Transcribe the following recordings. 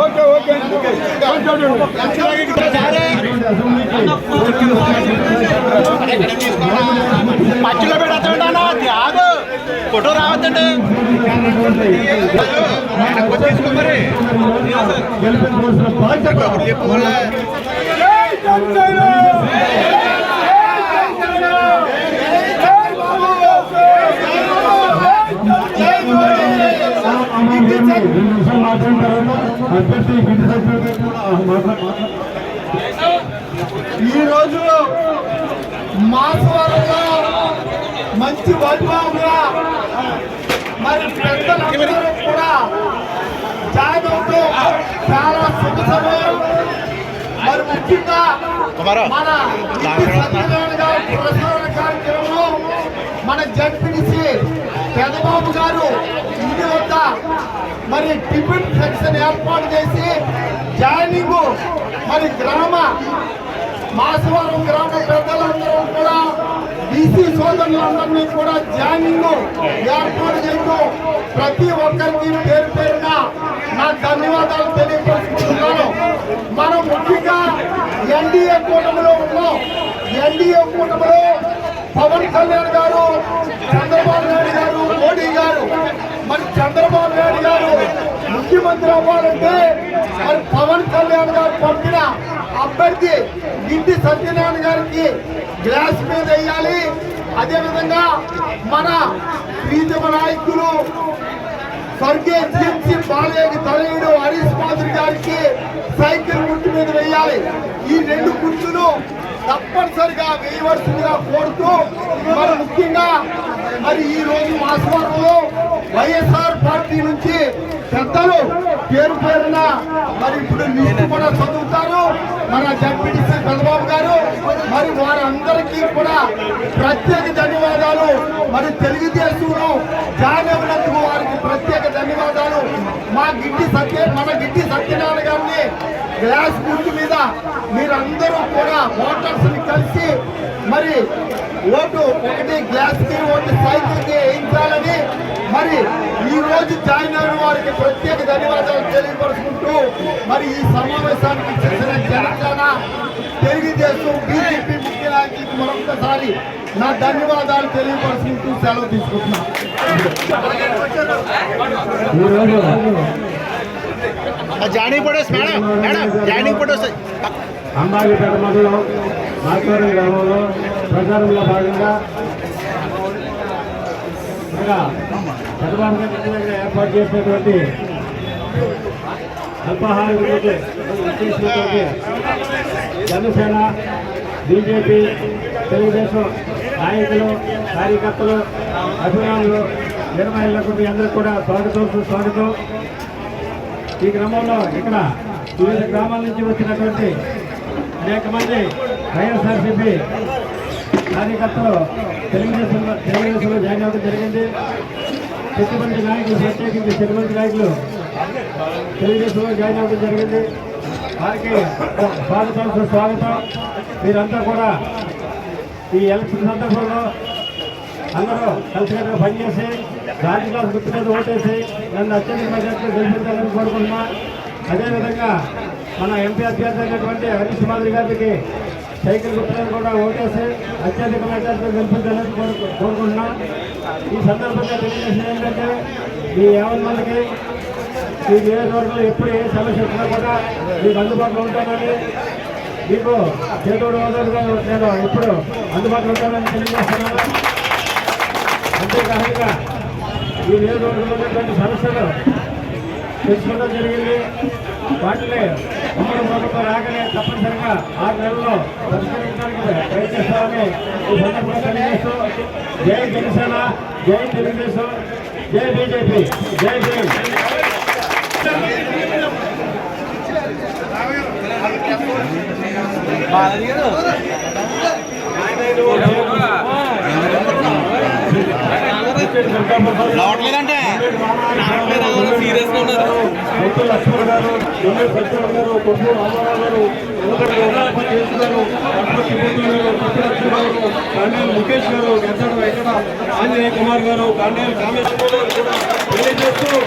Okay okay పచ్చిలో photo రావద్దండి. మాట్లాడిన తర్వాత అభ్యర్థి సభ్యులు కూడా ఈ రోజు మాసవరంలో మంచి వైభవంగా మరి పెద్దలందరూ కూడా జాయిన్ అవుతూ చాలా శుభ సమయం. మరి ముఖ్యంగా మన ప్రసారణ కార్యక్రమంలో మన జడ్పీసీ పెదబాబు గారు ఇంటి వద్ద మరి టిఫిన్ సెక్షన్ ఏర్పాటు చేసి జాయినింగ్ మరి గ్రామ మాసవరం గ్రామ పెద్దలందరూ కూడా బీసీ సోదరులందరినీ కూడా జాయినింగ్ ఏర్పాటు చేస్తూ ప్రతి ఒక్కరికి పేరు పేరున నా ధన్యవాదాలు తెలియపరుచుకుంటున్నాను. మనం ముఖ్యంగా ఎన్డీఏ కూటమిలో ఉన్నాం. ఎన్డీఏ కూటమిలో పవన్ కళ్యాణ్ గారు చంద్రబాబు నాయుడు గారు మోడీ గారు. మరి చంద్రబాబు నాయుడు గారు ముఖ్యమంత్రి అవ్వాలంటే మరి పవన్ కళ్యాణ్ గారు పంపిన అభ్యర్థి ఇంటి సత్యనారాయణ గారికి గ్లాస్ మీద వేయాలి. అదేవిధంగా మన ప్రీతమ నాయకులు స్వర్గీయ జిఎంసీ బాలయ్యకి తనయుడు హరీష్ మాధురి గారికి సైకిల్ గుర్తు ఈ రెండు గుర్తులు తప్పనిసరిగా వేయవలసిందిగా కోరుతూ మరి ముఖ్యంగా మరి ఈ రోజు మాసవరంలో వైఎస్ఆర్ పార్టీ నుంచి పెద్దలు పేరు పేరున మరి ఇప్పుడు లిస్టు కూడా చదువుతారు. మన జడ్పీటీసీ చంద్రబాబు గారు మరి వారందరికీ కూడా ప్రత్యేక ధన్యవాదాలు. మరి తెలుగుదేశంలో జాయిన్ అయినందుకు వారికి ప్రత్యేక ధన్యవాదాలు. మా గిడ్డి సత్య మన గిడ్డి గ్లాస్ గుర్తు మీద మీరందరూ కూడా ఓటర్స్ని కలిసి మరి ఓటు ఒకటి గ్లాస్కి ఒకటి సైకిల్కి వేయించాలని మరి ఈ రోజు జాయిన్ అయిన వారికి ప్రత్యేక ధన్యవాదాలు తెలియపరుచుకుంటూ మరి ఈ సమావేశానికి చేసిన జనసేన తెలుగుదేశం బీజేపీ ముఖ్య నాయకులకు మరొకసారి నా ధన్యవాదాలు తెలియపరుచుకుంటూ సెలవు తీసుకుంటున్నాను. Joining photos madam madam joining photos. Ambajipeta మండలం మాతూరం గ్రామంలో ప్రచారంలో భాగంగా చంద్రబాబు గారి ఏర్పాటు చేసినటువంటి అల్పాహార జనసేన బీజేపీ తెలుగుదేశం నాయకులు కార్యకర్తలు అభిమానులు నిర్మహిళలకు మీ అందరికీ కూడా స్వాగతం సుస్వాగతం. ఈ క్రమంలో ఇక్కడ వివిధ గ్రామాల నుంచి వచ్చినటువంటి అనేక మంది వైఎస్ఆర్సీపీ కార్యకర్తలు తెలుగుదేశం తెలుగుదేశంలో జాయిన్ అవ్వడం జరిగింది. చెట్టుమంది నాయకులు ప్రత్యేకించి చెట్టుమంది నాయకులు తెలుగుదేశంలో జాయిన్ అవ్వడం జరిగింది. వారికి స్వాగతం సుస్వాగతం. మీరంతా కూడా ఈ ఎలక్షన్ సందర్భంలో అందరూ కలిసికట్టుగా పనిచేసి రాజకీయాలు గుర్తు మీద ఓటేసి నన్ను అత్యధిక మెజార్టీలో గెలిపించాలని కోరుకుంటున్నా. అదేవిధంగా మన ఎంపీ అభ్యర్థి అయినటువంటి హరీష్ మాదిరి గారికి సైకిల్ గుర్తు కూడా ఓటేసి అత్యధిక మెజార్టీలో గెలిపించాలని కోరు కోరుకుంటున్నా. ఈ సందర్భంగా తెలియజేసిన ఏంటంటే ఈ యాభై మందికి ఈ నియోజకవర్గంలో ఎప్పుడు ఏ సమస్య వచ్చినా కూడా మీకు అందుబాటులో ఉంటానని మీకు చేతోడు వదలుగా నేను ఎప్పుడు అందుబాటులో ఉంటానని తెలియజేస్తున్నాను. అంతేకాకుండా ఈ నియోజకవర్గంలో ఉన్నటువంటి సమస్యలు తెలుసుకోవడం జరిగింది. వాటిని ఉమ్మడి ప్రభుత్వం రాగానే తప్పనిసరిగా ఆరు నెలల్లో పరిష్కరించడానికి ప్రయత్నిస్తామని ఈ సందర్భంగా తెలియజేస్తూ జై జనసేన జై తెలుగుదేశం జై బీజేపీ జై భీమ్. రావట్లేదంటే సీరియస్ ఉన్నారు గారు సత్యనారాయణ కుమార్ గారు కాండేలు కామేశ్వర గారు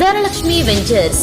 Dhanalakshmi ventures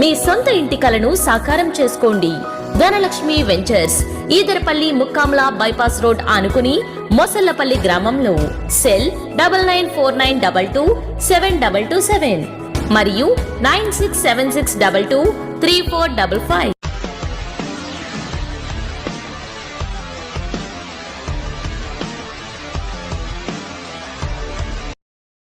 మీ సొంత ఇంటి కలను సాకారం చేసుకోండి. Dhanalakshmi ventures Edarapalli Mukkamala bypass road ఆనుకుని మొసల్లపల్లి గ్రామంలో. Cell double nine four nine double two seven double two seven. మరియు nine six seven six double two three four double five.